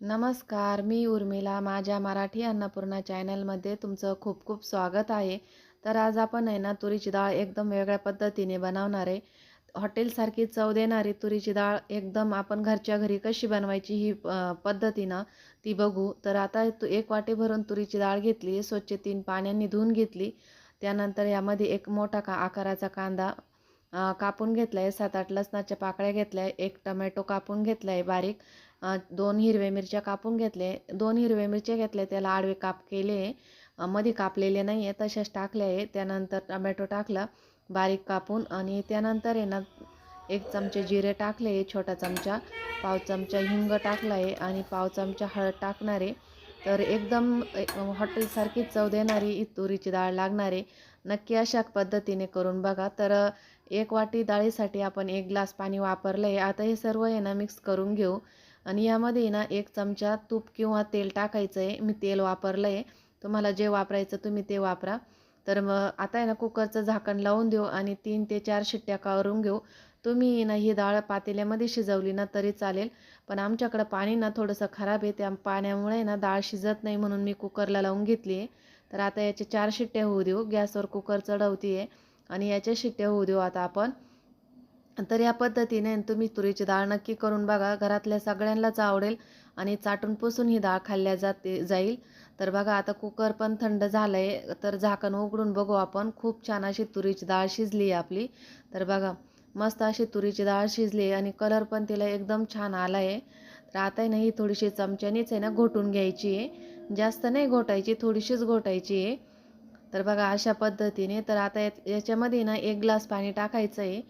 नमस्कार मी उर्मिला. माझ्या मराठी अन्नपूर्णा चॅनलमध्ये तुमचं खूप खूप स्वागत आहे. तर आज आपण आहे ना तुरीची डाळ एकदम वेगळ्या पद्धतीने बनवणार आहे. हॉटेलसारखी चव देणारी तुरीची डाळ एकदम आपण घरच्या घरी कशी बनवायची ही पद्धतीनं ती बघू. तर आता तू एक वाटी भरून तुरीची डाळ घेतली स्वच्छ तीन पाण्याने धुवून घेतली. त्यानंतर यामध्ये एक मोठा का आकाराचा कांदा कापून घेतला आहे सात आठ लसणाच्या पाकळ्या घेतल्या आहे एक टमॅटो कापून घेतला आहे बारीक. दोन हिरव्या मिरच्या कापून घेतले. दोन हिरव्या मिरच्या घेतल्या त्याला आडवे काप केले. मध्ये कापलेले नाही आहे तशाच टाकले आहे. त्यानंतर टमॅटो टाकला बारीक कापून आणि त्यानंतर आहे ना एक चमचे जिरे टाकले छोटा चमचा पाव चमचा हिंग टाकला आहे आणि पाव चमचा हळद टाकणार आहे. तर एकदम हॉटेलसारखी चव देणारी तुरीची डाळ लागणार आहे. नक्की अशा पद्धतीने करून बघा. तर एक वाटी डाळीसाठी आपण एक ग्लास पाणी वापरलं आहे आता हे सर्व आहे ना मिक्स करून घेऊ. आणि यामध्ये ना एक चमचा तूप किंवा तेल टाकायचं आहे मी तेल वापरलं आहे तुम्हाला जे वापरायचं तुम्ही ते वापरा. तर मग आता आहे ना कुकरचं झाकण लावून देऊ आणि तीन ते चार शिट्ट्या कावरून घेऊ. तुम्ही ना ही डाळ पातेल्यामध्ये शिजवली ना तरी चालेल. पण आमच्याकडं पाणी ना थोडंसं खराब आहे. त्या पाण्यामुळे ना डाळ शिजत नाही म्हणून मी कुकरला लावून घेतली आहे. तर आता याचे चार शिट्ट्या होऊ देऊ. गॅसवर कुकर चढवती आहे आणि याच्या शिट्ट्या होऊ देऊ आता आपण. तर या पद्धतीने तुम्ही तुरीची डाळ नक्की करून बघा. घरातल्या सगळ्यांनाच आवडेल आणि चाटून पुसून ही डाळ खाल्ल्या जाते जाईल. तर बघा आता कुकर पण थंड झालं आहे तर झाकण उघडून बघू आपण. खूप छान अशी तुरीची डाळ शिजली आहे आपली. तर बघा मस्त अशी तुरीची डाळ शिजली आहे आणि कलर पण तिला एकदम छान आला आहे तर आता आहे ना ही थोडीशी चमच्यानीच आहे ना घोटून घ्यायची आहे. जास्त नाही घोटायची थोडीशीच घोटायची आहे. तर बघा अशा पद्धतीने तर आता याच्यामध्ये ना एक ग्लास पाणी टाकायचं आहे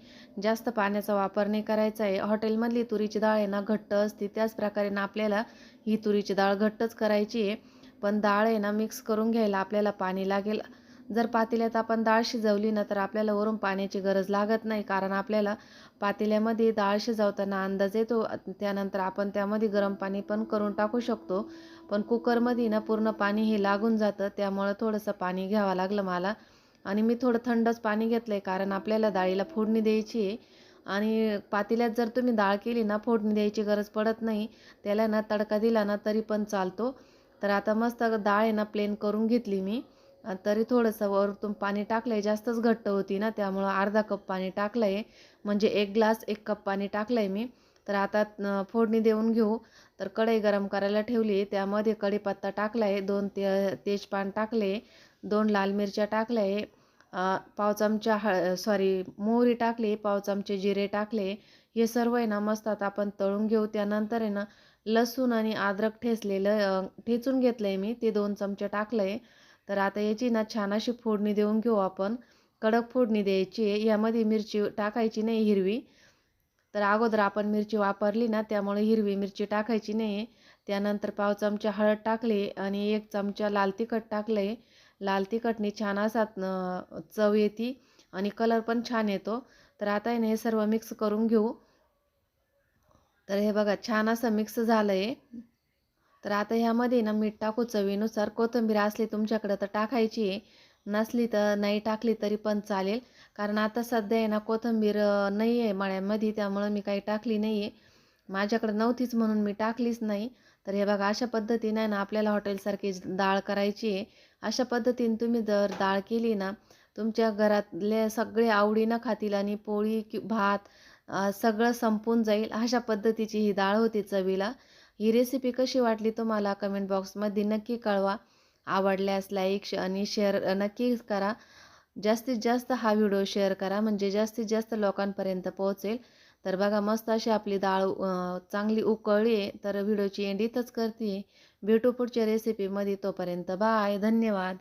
जास्त पाण्याचा वापर नाही करायचा आहे हॉटेलमधली तुरीची डाळ आहे ना घट्ट असते. त्याच प्रकारे ना आपल्याला ही तुरीची डाळ घट्टच करायची आहे पण डाळ आहे ना मिक्स करून घ्यायला आपल्याला पाणी लागेल. जर पातेल्यात आपण डाळ शिजवली ना तर आपल्याला वरून पाण्याची गरज लागत नाही. कारण आपल्याला पातेल्यामध्ये डाळ शिजवताना अंदाज येतो. त्यानंतर आपण त्यामध्ये गरम पाणी पण करून टाकू शकतो. पण कुकरमध्ये ना पूर्ण पाणी हे लागून जातं. त्यामुळं थोडंसं पाणी घ्यावं लागलं मला. आणि मी थोडं थंडच पाणी घेतलं आहे कारण आपल्याला डाळीला फोडणी द्यायची आहे. आणि पातेल्यात जर तुम्ही डाळ केली ना फोडणी द्यायची गरज पडत नाही. त्याला ना तडका दिला ना तरी पण चालतो. तर आता मस्त डाळ आहे ना प्लेन करून घेतली मी. तरी थोडंसं वरतून पाणी टाकलं आहे जास्तच घट्ट होती ना त्यामुळं अर्धा कप पाणी टाकलं आहे म्हणजे एक ग्लास एक कप पाणी टाकलं आहे मी. तर आता फोडणी देऊन घेऊ. तर कढई गरम करायला ठेवली. त्यामध्ये कढीपत्ता टाकला आहे दोन ते तेजपान टाकले दोन लाल मिरच्या टाकल्या. आहे पाव चमचा हळ सॉरी मोहरी टाकली. पाव चमचे जिरे टाकले. हे सर्व आहे ना मस्त आता आपण तळून घेऊ. त्यानंतर आहे ना लसूण आणि अद्रक ठेचलेलं ठेचून घेतलं आहे मी. ते दोन चमचे टाकलं आहे तर आता याची ना छान अशी फोडणी देऊन घेऊ आपण. कडक फोडणी द्यायची आहे. यामध्ये मिरची टाकायची नाही हिरवी. तर अगोदर आपण मिरची वापरली ना त्यामुळे हिरवी मिरची टाकायची नाही त्यानंतर पाव चमचा हळद टाकली आणि एक चमचा लाल तिखट टाकले. लाल तिखटनी छान असा चव येते आणि कलर पण छान येतो. तर आता हे सर्व मिक्स करून घेऊ. तर हे बघा छान असं मिक्स झालं आहे तर आता ह्यामध्ये ना मीठ टाकू चवीनुसार. कोथिंबीर असली तुमच्याकडं तर टाकायची आहे. नसली तर नाही टाकली तरी पण चालेल. कारण आता सध्या आहे ना कोथिंबीर नाही आहे मळ्यामध्ये त्यामुळं मी काही टाकली नाही आहे. माझ्याकडं नव्हतीच म्हणून मी टाकलीच नाही. तर हे बघा अशा पद्धतीने ना आपल्याला हॉटेलसारखी डाळ करायची आहे. अशा पद्धतीने तुम्ही जर डाळ केली ना तुमच्या घरातले सगळे आवडीनं खातील आणि पोळी कि भात सगळं संपून जाईल. अशा पद्धतीची ही डाळ होती चवीला. ही रेसिपी कशी वाटली तुम्हाला कमेंट बॉक्समध्ये नक्की कळवा. आवडल्यास लाईक आणि शेअर नक्की करा. जास्तीत जास्त हा व्हिडिओ शेअर करा म्हणजे जास्तीत जास्त लोकांपर्यंत पोहोचेल. तर बघा मस्त अशी आपली डाळ चांगली उकळली आहे तर व्हिडिओची एंड इथंच करते. भेटू पुढच्या रेसिपीमध्ये तोपर्यंत. बाय धन्यवाद.